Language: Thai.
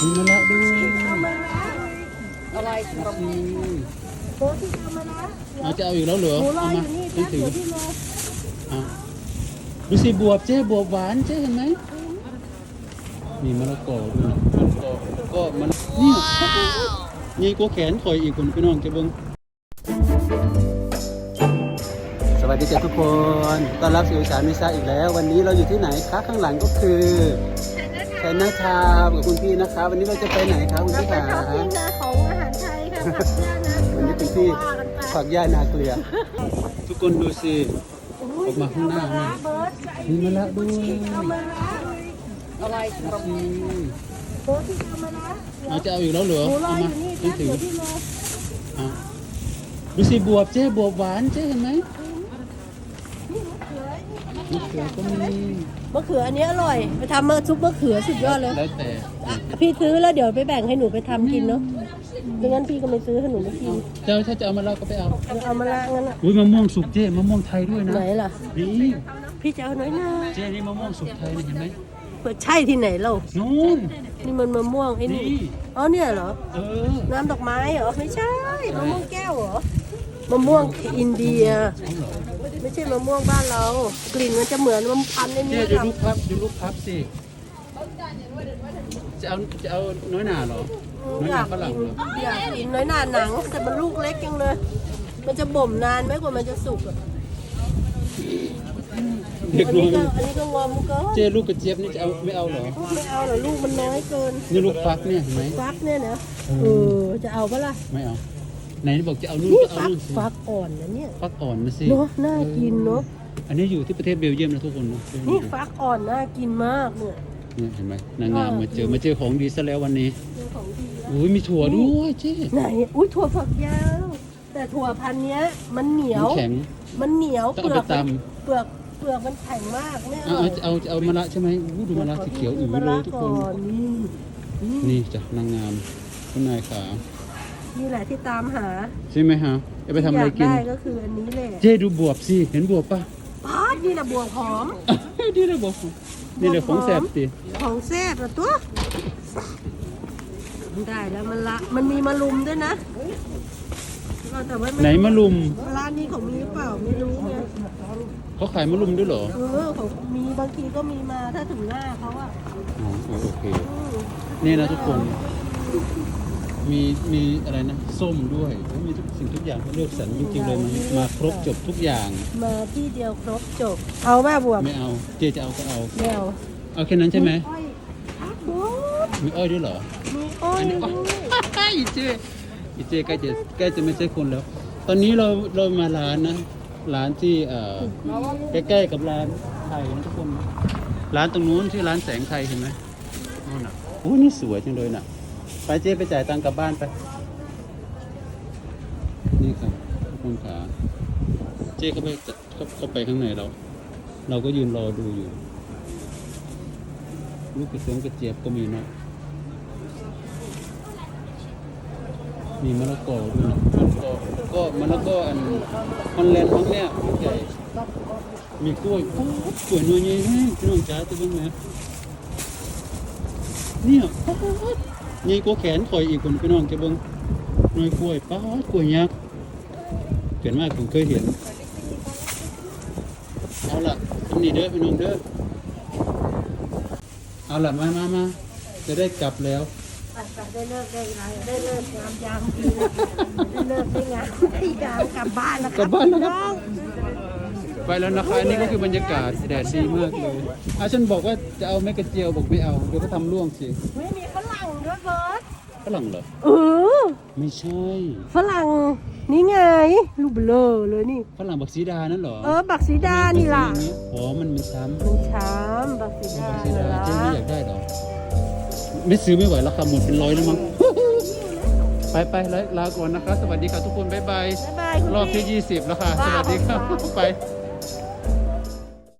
มีมะละด้วยอะไรอืมโต๊ะที่เอามานะเอาจะเอาอีกแล้วเหรอหมูลเอาอยอมายู่นี่ต้แป๊บถือเดียวพี่เลยอะดูสิบวบเจ๊บวบหวานเจ๊เห็นไหมมีมะละกอด้วยนะมะละกอก็มันนี่นี่กูแขนคอยอีกคนพี่น้องจะเบิ้งสวัสดีจ้ะทุกคนต้อนรับสู่อีสานมิซาอีกแล้ว วันนี้เราอยู่ที่ไหนคะข้างหลังก็คือ ไชน่าทาวน์กับคุณพี่นะคะวันนี้เราจะไปไหนคะคุณเราพี่จะขาช้อปปิ้งนะของอาหารไทยค่ะผักย่านะวันนี้คุณพี่ว่ากันไปผักย่านาเกลือ ทุกคนดูสิโอ้ออกมาข้างหน้าเอนี่มะระเบิร์ดมีมะละด้วยเอามาละอะไรอืมโต๊ะที่เอามาละเอาจะเอาอีกแล้วเหรอหมูลอเอายอมายู่นี่ต้อแป๊งบถือเดียวพี่เลยอะดูสิบวบเจ๊บวบหวานเจ๊เห็นไหมนี่มะเขือนี่มะเขือก็มีมะเขืออันนี้อร่อย ไปทำมาซุปมะเขือสุดยอดเลย แล้วแต่อะพี่ซื้อแล้วเดี๋ยวไปแบ่งให้หนูไปทำกินเนาะไม่งั้นพี่ก็ไม่ซื้อให้หนูไม่กินเจ้าถ้าจะเอามาเล่าก็ไปเอาเอามาละงั้นอะอุ้ยมะม่วงสุกเจ๊มะม่วงไทยด้วยนะไหนล่ะนี่พี่จะเอาน้อยหนาเจ๊นี่มะม่วงสุกไทยนะเห็นไหมเปิดใช่ที่ไหนเรานู่นนี่มันมะม่วงไอ้นี่นี่อ๋อเนี่ยเหรอเออน้ำดอกไม้เหรอไม่ใช่มะม่วงแก้วเหรอมะม่วงอินเดียเอาเหรอ ไม่ใช่มะม่วงบ้านเรา กลิ่นมันจะเหมือนมะพันธุ์ในเจ๊นี้ดูค่ะลูกพับดูลูกพับสิจะเอาจะเอาน้อยหนาเหรอ น้อยอหนายากฝรั่งกินเหรออยากกินน้อยหนาหนังแต่มันลูกเล็กจังเลย มันจะบ่มนานไหมกว่ามันจะสุกอะเด็กอันน้อนี้ยก็อันนี้ก็งอมเกินเจ๊ลูกกระเจี๊ยบนี่จะเอาไม่เอาเหรอ ไม่เอาเหรอลูกมันน้อยเกิน นี่ลูกฟักเนี่ยเห็นไหมฟักเนี่ยนะเออจะเอาปะล่ะ ไม่เอา ไหนบอกจะเอานู่นนี่ก็เอาฟักนู่นสิฟักอ่อนนะเนี่ยฟักอ่อนนะสิเนาะน่ากินเนาะอันนี้อยู่ที่ประเทศเบลเยียมนะทุกคนนะนี่ฟักอ่อนน่ากินมากเนี่ย เนี่ยเห็นไหมนางงามมาเจอมาเจอของดีซะแล้ววันนี้เรื่องของดีแล้วอุ้ยมีถั่วด้วยเจ๊ไหนอุ้ยถั่วฝักยาว แต่ถั่วพันธุ์เนี้ย มันเหนียวมันแข็ง มันเหนียวต้องเปลืเอาอกไปมันตำเปลือกเปลือกมันแข็งมากไม่อเอาร่อเอายเอาเอามะระใช่ไหมอู้ดูมะระสีเขียวอือมะเลระยทุกคก่อนนนี่นี่นี่จ้ะนางงามคุณนายขา นี่แหละที่ตามหาใช่ไหมฮะจะไปทำอะไรกิน ยากได้ก็คืออันนี้แหละเจ๊ดูบวบสิ เห็นบวบปะพาดนี่แหละบวงหอม นี่เลยบวบนี่เลยของแสบสิของแซ่บละตัวได้แล้วมันละ มันมีมะลุมด้วยนะแต่ว่าไหนมะลุมร้านนี้เขามีหรือเปล่าไม่รู้ไงเขาขายมะลุมด้วยเหรอเออเขามีบางทีก็มีมาถ้าถึงหน้าเขาอะอ๋อเออโอเค อืม นี่นะทุกคน มีมีอะไรนะส้มด้วยโอ้ยมีทุกสิ่งทุกอย่างเขาเลือกสรรจริงๆเลยมามาครบจบทุกอย่างมาที่เดียวครบจบ เอาแม่บวกไม่เอาเจจะเอาก็เอาแมวเอาแค่นั้นใช่ไหมอ้อยพักบวกมีอ้อยด้วยเหรอมีอ้อยอันนี้ด้อ้อวยอีเจอีเจใกล้จะใกล้จะไม่ใช่คนแล้ว ตอนนี้เราเรามาร้านนะร้านที่เอ่อใกล้ๆกับร้านไทยนะทุกคน ร้านตรงนู้นที่ร้านแสงไทยเห็นไหมนู่นน่ะโอ้นี่สวยจังเลยน่ะ ไปเจ๊ไปจ่ายตังค์กลับบ้านไป นี่ครับทุกคนขาเจ๊เข้าไปเข้าเข้าไปข้างในเรา เราก็ยืนรอดูอยู่ ลูกกระเสียงกระเจี๊ยบก็มีเนาะมีมะละกอด้วยนะมะละกอก็มะละกออันฮอลแลนด์ของเนี่ยลูกใหญ่มีกล้วยป๊าดกล้วยน่วยใหญ่แห้งพี่น้องจ๋าจะเบิ่งไหมเนี่ยป๊า ดใหญ่กว่าแขนข่อยอีกคนพี่น้องจะเบิ่งหน่วยกล้วยป๊าดกล้วยยักษ์เกิดมากผมเคยเห็นเอาล่ะตรงนี้เด้อพี่น้องเด้อเอาล่ะมามามาจะได้กลับแล้วไปไปได้เลิกได้ไงได้เลิกงามยามดีนะได้เลิกได้งามได้ยามกลับบ้านแล้วกลับบ้านแล้วครับน้องไปแล้วนะคะอันนี่ก็คือบรรยากาศแดดดีมากเลยอะฉันบอกว่าจะเอาแมกกาเจียวบอกไม่เอาเดี๋ยวก็ทำร่วงสิไม่มีฝรั่ งด้วยเบิร์ดฝรั่งเหรอเออไม่ใช่ ฝรั่งนี่ไงลูกเบลอเลยนี่ฝรั่งบักซีดานั่นเหรอเออบักสีดานี่ล่ะอ๋อมันมันซ้มันช้ำบักสีำดาบักซีนี่ดาล่ะเจ๊ไม่อยากได้เหรอไม่ซื้อไม่ไหวราคาหมดเป็นร้อยแล้วมั้งไปไปแล้วลาก่อนนะคะสวัสดีค่ะทุกคนบ๊ายบายบ๊ายบายคุณรอบพี่ที่ 20 แล้วค่ะ สวัสดีครับว้าวไป